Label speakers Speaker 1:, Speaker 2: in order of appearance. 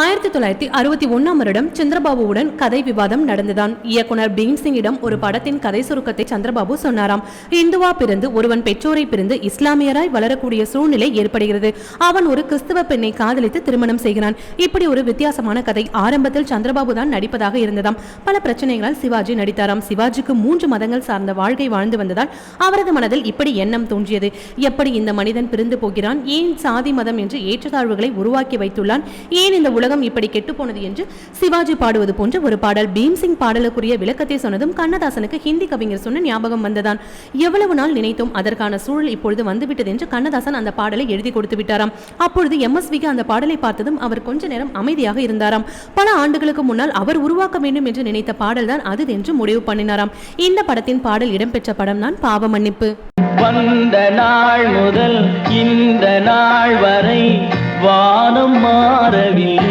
Speaker 1: ஆயிரத்தி தொள்ளாயிரத்தி அறுபத்தி ஒன்னாம் வருடம் சந்திரபாபுவுடன் கதை விவாதம் நடந்துதான் இயக்குனர் பீம்சிங்கிடம் ஒரு படத்தின் கதை சுருக்கத்தை சந்திரபாபு சொன்னாராம். இந்துவா பிறந்து ஒருவன் பெற்றோரை பிரிந்து இஸ்லாமியராய் வளரக்கூடிய சூழ்நிலை ஏற்படுகிறது. அவன் ஒரு கிறிஸ்துவ பெண்ணை காதலித்து திருமணம் செய்கிறான். இப்படி ஒரு வித்தியாசமான கதை ஆரம்பத்தில் சந்திரபாபு தான் நடிப்பதாக இருந்ததாம். பல பிரச்சனைகளால் சிவாஜி நடித்தாராம். சிவாஜிக்கு மூன்று மதங்கள் சார்ந்த வாழ்க்கை வாழ்ந்து வந்ததால் அவரது மனதில் இப்படி எண்ணம் தோன்றியது. எப்படி இந்த மனிதன் பிரிந்து போகிறான்? ஏன் சாதி மதம் என்று ஏற்றத்தாழ்வுகளை உருவாக்கி வைத்துள்ளான்? ஏன் இந்த உலகம் இப்படி கெட்டு போனது என்று சிவாஜி பாடுவது போன்ற ஒரு பாடல் பீம்சிங் பாடலுக்குரிய விளக்கத்தை சொன்னதும் கண்ணதாசனுக்கு ஹிந்தி கவிஞர் சொன்ன ஞாபகம் வந்ததான். எவ்வளவு நாள் நினைத்தோம் அதற்கான சூழல் இப்பொழுது வந்துவிட்டது என்று கண்ணதாசன் அந்த பாடலை எழுதி கொடுத்து விட்டாராம். அப்பொழுது எம்எஸ்விக்கு அந்த பாடலை பார்த்ததும் அவர் கொஞ்ச நேரம் அமைதியாக இருந்தாராம். பல ஆண்டுகளுக்கு முன்னால் அவர் உருவாக்க வேண்டும் என்று நினைத்த பாடல் தான் அது என்று முடிவு பண்ணினாராம். இந்த படத்தின் பாடல் இடம்பெற்ற படம் தான் பாவ மன்னிப்பு
Speaker 2: வந்த நாள் முதல் இந்த நாள் வரை வானம் மாறவில்லை.